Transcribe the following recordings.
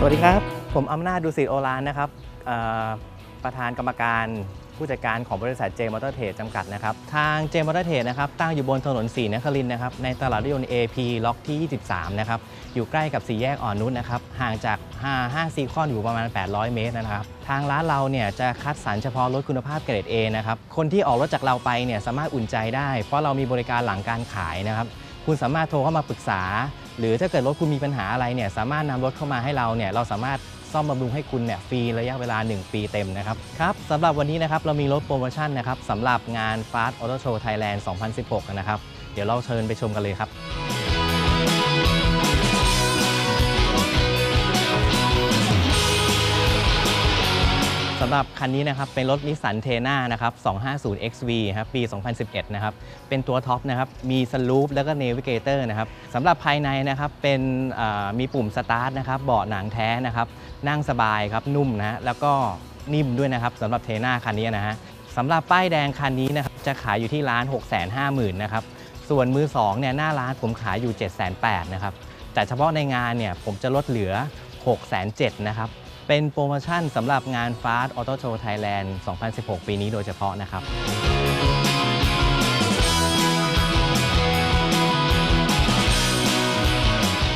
สวัสดีครับ ผมอำนาจดุสิตโอรานนะครับประธานกรรมการผู้จัดการของบริษัทเจมอเตอร์เทรดจำกัดนะครับ ทางเจมอเตอร์เทรดนะครับ ตั้งอยู่บนถนนสีนครินนะครับ ในตลาดรถยนต์ AP ล็อกที่ 23 นะครับ อยู่ใกล้กับสี่แยกอ่อนนุชนะครับ ห่างจากห้าห้างซีคอนอยู่ประมาณ 800 เมตรนะครับ ทางร้านเราเนี่ยจะคัดสรรเฉพาะรถคุณภาพเกรด A นะครับ คนที่ออกรถจากเราไปเนี่ยสามารถอุ่นใจได้ เพราะเรามีบริการหลังการขายนะครับ คุณสามารถโทรเข้ามาปรึกษา หรือถ้าเกิดรถคุณมีปัญหาอะไรเนี่ยสามารถนำรถเข้ามาให้เราเนี่ยเราสามารถซ่อมบำรุงให้คุณเนี่ยฟรีระยะเวลา 1 ปีเต็มนะครับครับสำหรับวันนี้นะครับเรามีรถโปรโมชั่นนะครับสำหรับงาน Fast Auto Show Thailand 2016 นะครับ เดี๋ยวเราเชิญไปชมกันเลยครับำหรับคันนี้นะครับเป็นรถนิสสันเทน่านะครับ 250 XV ครับปี 2011 นะครับ เป็นตัวท็อปนะครับ มีสลูปแล้วก็เนวิเกเตอร์นะครับสำหรับภายในนะครับเป็นมีปุ่มสตาร์ทนะครับเบาะหนังแท้นะครับ นั่งสบายครับ นุ่มนะฮะแล้วก็นิ่มด้วยนะครับสำหรับเทน่าคันนี้นะฮะสำหรับป้ายแดงคันนี้นะครับจะขายอยู่ที่ร้าน 650,000นะครับส่วนมือ2เนี่ยหน้าร้านผมขายอยู่ 780,000นะครับแต่เฉพาะในงานเนี่ยผมจะลดเหลือ 607,000นะครับ เป็นโปรโมชั่นสำหรับงาน Fast Auto Show Thailand 2016 ปีนี้โดยเฉพาะนะครับ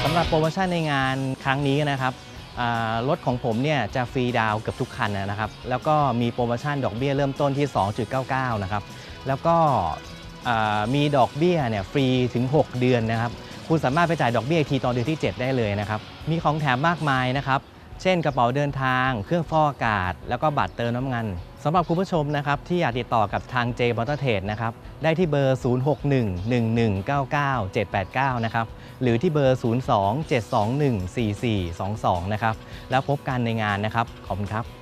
สำหรับโปรโมชั่นในงานครั้งนี้นะครับอ่ารถของผมเนี่ยจะฟรีดาวน์เกือบทุกคันนะครับ แล้วก็มีโปรโมชั่นดอกเบี้ยเริ่มต้นที่ 2.99 นะครับ แล้วก็อ่ามีดอกเบี้ยเนี่ยฟรีถึง 6 เดือนนะครับ คุณสามารถไปจ่ายดอกเบี้ยอีกทีตอนเดือนที่ 7 ได้เลยนะครับ มีของแถมมากมายนะครับ เช่นกระเป๋าเดินทาง เครื่องฟอกอากาศ แล้วก็บัตรเติมน้ำมันสำหรับคุณผู้ชมนะครับที่อยากติดต่อกับทาง J m o t o r t r a d e นะครับได้ที่เบอร์ 0611199789 นะครับหรือที่เบอร์ 02-721-4422 นะครับแล้วพบกันในงานนะครับ ขอบคุณครับ